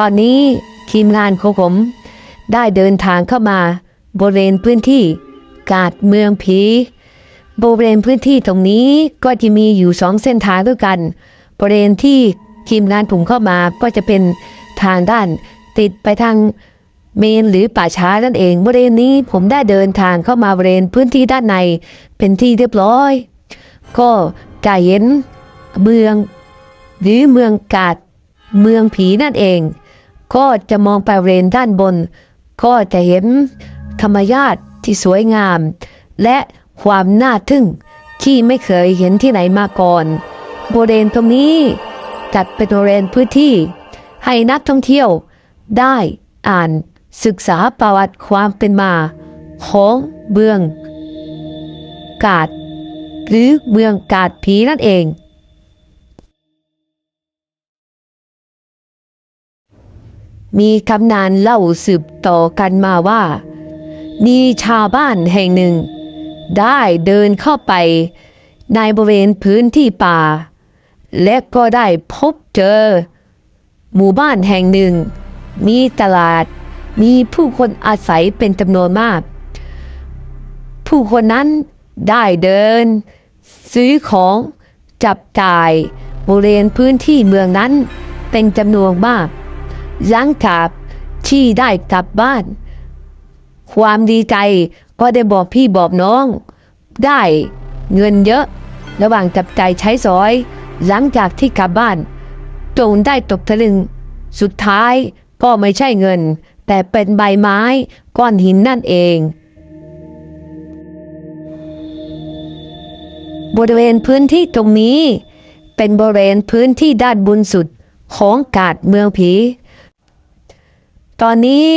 ตอนนี้ทีมงานของผมได้เดินทางเข้ามาบริเวณพื้นที่กาดเมืองผีบริเวณพื้นที่ตรงนี้ก็จะมีอยู่สองเส้นทางด้วยกันบริเวณที่ทีมงานผมเข้ามาก็จะเป็นทางด้านติดไปทางเมนหรือป่าช้านั่นเองบริเวณนี้ผมได้เดินทางเข้ามาบริเวณพื้นที่ด้านในเป็นที่เรียบร้อย ก็จะเห็นเมืองหรือเมืองกาดเมืองผีนั่นเอง ก็จะมองไปบริเวณด้านบน ก็จะเห็นธรรมชาติที่สวยงาม และความน่าทึ่งที่ไม่เคยเห็นที่ไหนมาก่อนบริเวณตรงนี้จัดเป็นบริเวณพื้นที่ ให้นักท่องเที่ยวได้อ่านศึกษาประวัติความเป็นมา ของเมืองกาด หรือเมืองกาดผีนั่นเอง มีคำนานเล่าสืบต่อกันมาว่า มีชาวบ้านแห่งหนึ่ง ได้เดินเข้าไป ในบริเวณพื้นที่ป่า และก็ได้พบเจอ หมู่บ้านแห่งหนึ่ง มีตลาด มีผู้คนอาศัยเป็นจำนวนมาก ผู้คนนั้นได้เดิน ซื้อของจับจ่ายบริเวณพื้นที่เมืองนั้นเป็นจำนวนมาก หลังจากที่ได้กลับบ้าน ความดีใจก็ได้บอกพี่บอกน้อง ได้เงินเยอะ ระหว่างจับใจใช้สอย หลังจากที่กลับบ้านจงได้ตกตะลึง สุดท้ายก็ไม่ใช่เงิน แต่เป็นใบไม้ก้อนหินนั่นเอง บริเวณพื้นที่ตรงนี้ เป็นบริเวณพื้นที่ด้านบนสุดของกาดเมืองผี ตอนนี้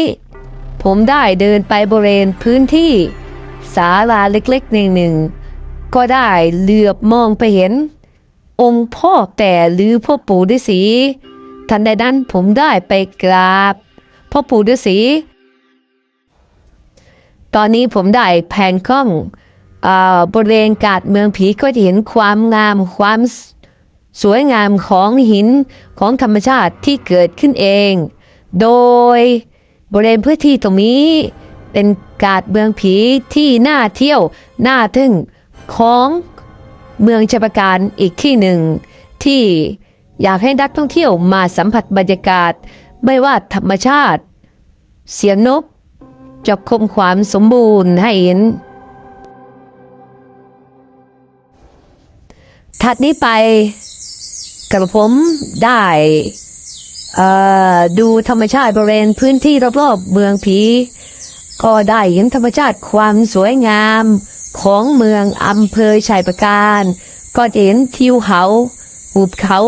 ผมได้เดินไปบริเวณพื้นที่ศาลาเล็กๆหนึ่งหนึ่งๆก็ได้เหลือบมองไปเห็น องค์พ่อแต่หรือพ่อปู่ฤาษีทันใดนั้นผมได้ไปกราบพ่อปู่ฤาษีตอนนี้ผมได้แผนกล้องอบริเวณกาดเมืองผีก็จะเห็นความงามความสวยงามของหินของธรรมชาติที่เกิดขึ้นเอง โดยบริเวณพื้นที่ตรงนี้เป็นกาดเมืองผีที่น่าเที่ยวน่าทึ่งของเมืองชัยปการอีกที่หนึ่ง ที่อยากให้นักท่องเที่ยวมาสัมผัสบรรยากาศ ไม่ว่าธรรมชาติ เสียงนกจะคมความสมบูรณ์ให้เห็นถัดนี้ไปกับผมได้ ดูธรรมชาติบริเวณพื้นที่รอบๆเมืองผี ก็ได้เห็นธรรมชาติความสวยงามของเมืองอำเภอชัยประการ ก็เห็นทิวเขาหุบเขา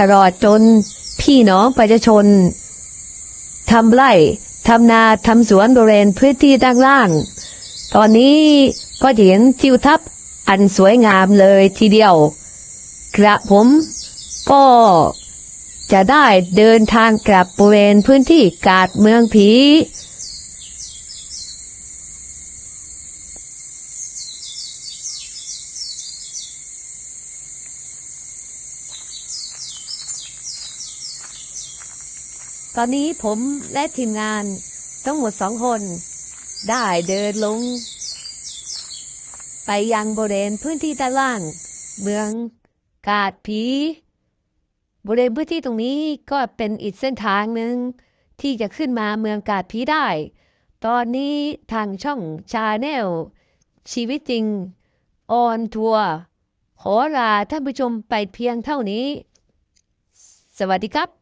ตลอดจนพี่น้องประชาชนทำไร่ทำนาทำสวนบริเวณพื้นที่ด้านล่าง ตอนนี้ก็เห็นทิวทัศน์อันสวยงามเลยทีเดียว กระผมก็ จะได้เดินทางกลับบริเวณพื้นที่กาดเมืองผี ตอนนี้ผมและทีมงานทั้งหมดสองคน ได้เดินลง ไปยังบริเวณพื้นที่ด้านล่าง เมืองกาดผี บริเวณพื้นที่ตรงนี้ก็เป็นอีกเส้นทางหนึ่งที่จะขึ้นมาเมืองกาดผีได้ ตอนนี้ทางช่องชาแนลชีวิตจริง ออนทัวร์ขอลาท่านผู้ชมไปเพียงเท่านี้ สวัสดีครับ